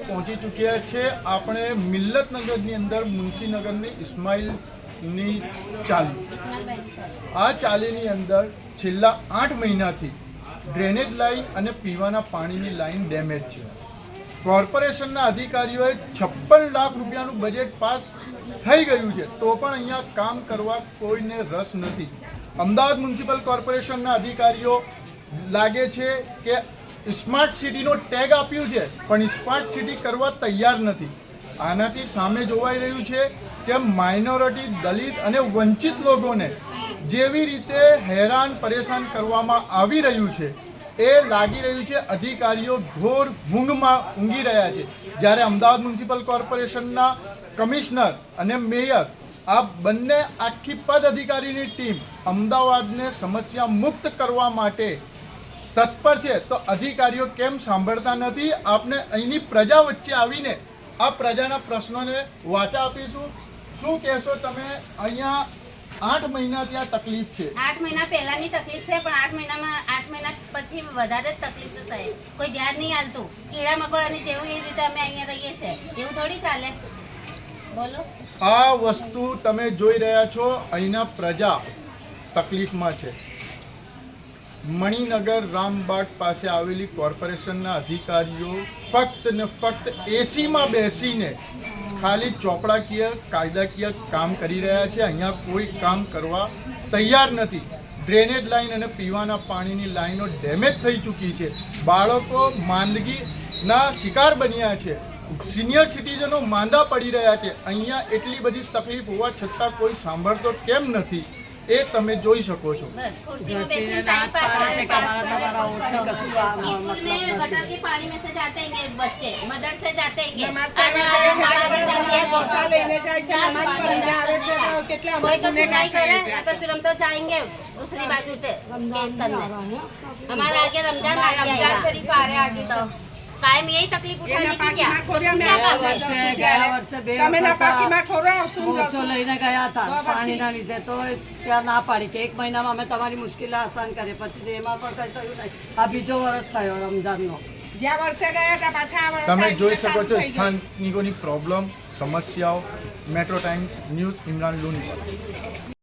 પહોંચી ચૂક્યા છે. આપણે મિલ્લતનગરની અંદર મુનશીનગરની ઇસ્માઇલની ચાલી. આ ચાલીની અંદર છેલ્લા આઠ મહિનાથી ડ્રેનેજ લાઇન અને પીવાના પાણીની લાઇન ડેમેજ છે. કોર્પોરેશનના અધિકારીઓએ છપ્પન લાખ રૂપિયાનું બજેટ પાસ થઈ ગયું છે, તો પણ અહીંયા કામ કરવા કોઈને રસ નથી. અમદાવાદ મ્યુનિસિપલ કોર્પોરેશનના અધિકારીઓ લાગે છે કે સ્માર્ટ સિટીનો ટેગ આપ્યું છે, પણ સ્માર્ટ સિટી કરવા તૈયાર નથી. આનાથી સામે જોવાઈ રહ્યું છે કે માઇનોરિટી દલિત અને વંચિત લોકોને જેવી રીતે હેરાન પરેશાન કરવામાં આવી રહ્યું છે, એ લાગી રહ્યું છે અધિકારીઓ ઘોર ઊંઘમાં ઊંઘી રહ્યા છે. જ્યારે અમદાવાદ મ્યુનિસિપલ કોર્પોરેશનના કમિશનર અને મેયર, આ બંને આખી પદ અધિકારીની ટીમ અમદાવાદને સમસ્યા મુક્ત કરવા માટે તત્પર છે, તો અધિકારીઓ કેમ સાંભળતા નથી? આપને અહીંની પ્રજા વચ્ચે આવીને આ પ્રજાના પ્રશ્નોને વાચા આપીશું. શું કહેશો તમે? અહીંયા આઠ મહિના આ તકલીફ છે. આઠ મહિના પહેલાની તકલીફ છે પણ આઠ મહિનામાં આઠ મહિના પછી વધારે જ તકલીફ થાય. કોઈ ધ્યાન નહીં હાલતું. કીડા મકોડાની જેવું એ રીતે અમે અહીંયા રહીએ છીએ. એવું થોડી ચાલે? બોલો. આ વસ્તુ તમે જોઈ રહ્યા છો અહીંના પ્રજા તકલીફમાં છે. મણિનગર રામબાગ પાસે આવેલી કોર્પોરેશનના અધિકારીઓ ફક્ત ને ફક્ત એસીમાં બેસીને ખાલી ચોપડાકીય કાયદાકીય કામ કરી રહ્યા છે અહીંયા કોઈ કામ કરવા તૈયાર નથી ડ્રેનેજ લાઈન અને પીવાના પાણીની લાઈનો ડેમેજ થઈ ચૂકી છે બાળકો માંદગીના શિકાર બન્યા છે સિનિયર સિટીઝનો માંદા પડી રહ્યા છે અહીંયા એટલી બધી તકલીફ હોવા છતાં કોઈ સાંભળતો કેમ નથી એ તમે જોઈ શકો છો બસ कुर्सी में जैसे बैठे रात टाइम पार पास है कि हमारा तुम्हारा उठने का सुबह स्कूल में मतलब गटर के पानी में से जाते हैं बच्चे मदर से जाते हैं પોચા લઈને જાય છે, નમાઝ પઢીને આવે છે, તો કેટલા અમે कोई तो ગુનેગાર सुनाई करे થઈએ तो फिर हम तो जाएंगे दूसरी बाजू पे केस करने हमारे आगे रमजान आ गया शरीफ आ रहे आगे तो कायम यही तकलीफ એના उठाने की क्या પાકીમાં ખોર્યા મેં क्या આવ્યા काम વર્ષે વર્ષે ગયા વર્ષે બે તમે ના વખત પાકીમાં ખોરાવશું ને મોરચો જશું. લઈને ગયા હતા તો પછી? પાણીના લીધે તો ત્યાં ના પાડી કે એક મહિનામાં અમે તમારી મુશ્કેલી આસાન કરી પછી એમાં પણ કંઈ થયું નહીં આ બીજો વર્ષ થયો રમજાનનો ગયા વર્ષે ગયા હતા પાછા આ વર્ષે તમે જોઈ આવીને શકો ચાલુ છો થઈ ગયું. સ્થાનિકોની પ્રોબ્લેમ સમસ્યાઓ metro time news Imran Luni